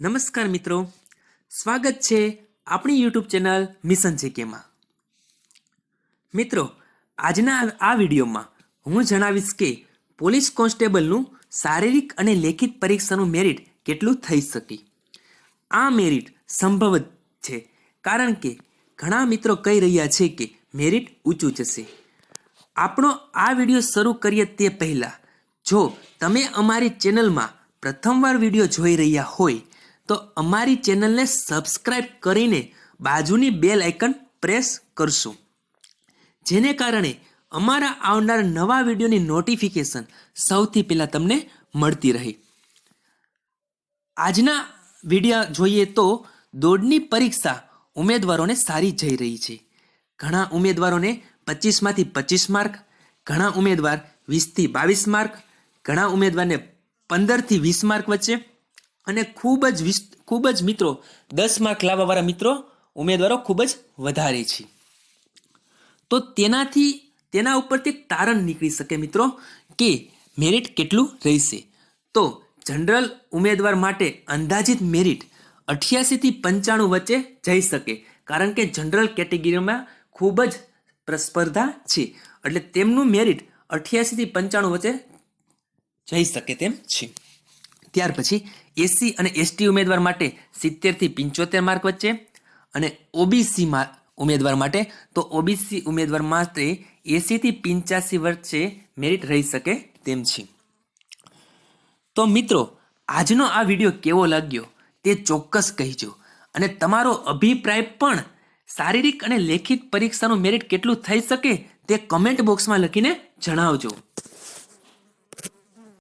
નમસ્કાર મિત્રો. સ્વાગત છે આપણી યુટ્યુબ ચેનલ મિશન જીકેમાં. મિત્રો, આજના આ વિડીયોમાં હું જણાવીશ કે પોલીસ કોન્સ્ટેબલનું શારીરિક અને લેખિત પરીક્ષાનું મેરિટ કેટલું થઈ શકે. આ મેરિટ સંભવ છે, કારણ કે ઘણા મિત્રો કહી રહ્યા છે કે મેરિટ ઊંચું જશે. આપણો આ વીડિયો શરૂ કરીએ તે પહેલાં, જો તમે અમારી ચેનલમાં પ્રથમવાર વીડિયો જોઈ રહ્યા હોય તો અમારી ચેનલને સબસ્ક્રાઇબ કરીને બાજુની બેલ આઇકન પ્રેસ કરશો. જેને કારણે અમારા આવનાર નવા વિડીયોની નોટિફિકેશન સૌથી પહેલાં તમને મળતી રહે. આજના વીડિયો જોઈએ તો દોડની પરીક્ષા ઉમેદવારોને સારી જઈ રહી છે. ઘણા ઉમેદવારોને પચીસમાંથી પચીસ માર્ક, ઘણા ઉમેદવાર વીસથી બાવીસ માર્ક, ઘણા ઉમેદવારને પંદરથી વીસ માર્ક વચ્ચે અને ખૂબ જ ખૂબ જ મિત્રો, દસ માર્ક લાવવાવાળા મિત્રો, ઉમેદવારો ખૂબ જ વધારે છે. તો તેનાથી, તેના ઉપરથી તારણ નીકળી શકે મિત્રો, કે મેરિટ કેટલું રહેશે. તો જનરલ ઉમેદવાર માટે અંદાજિત મેરિટ અઠ્યાસીથી પંચાણું વચ્ચે જઈ શકે, કારણ કે જનરલ કેટેગરીમાં ખૂબ જ પ્ર- સ્પર્ધા છે. એટલે તેમનું મેરિટ અઠ્યાસીથી પંચાણું વચ્ચે જઈ શકે તેમ છે. ત્યાર પછી એસસી અને એસટી ઉમેદવાર માટે સિત્તેરથી પંચોતેર માર્ક વચ્ચે અને ઓબીસી ઉમેદવાર માટે તો ઓબીસી ઉમેદવાર માટે એસીથી પંચ્યાસી વચ્ચે મેરિટ રહી શકે તેમ છે. તો મિત્રો, આજનો આ વીડિયો કેવો લાગ્યો તે ચોક્કસ કહેજો અને તમારો અભિપ્રાય પણ શારીરિક અને લેખિત પરીક્ષાનું મેરિટ કેટલું થઈ શકે તે કમેન્ટ બોક્સમાં લખીને જણાવજો.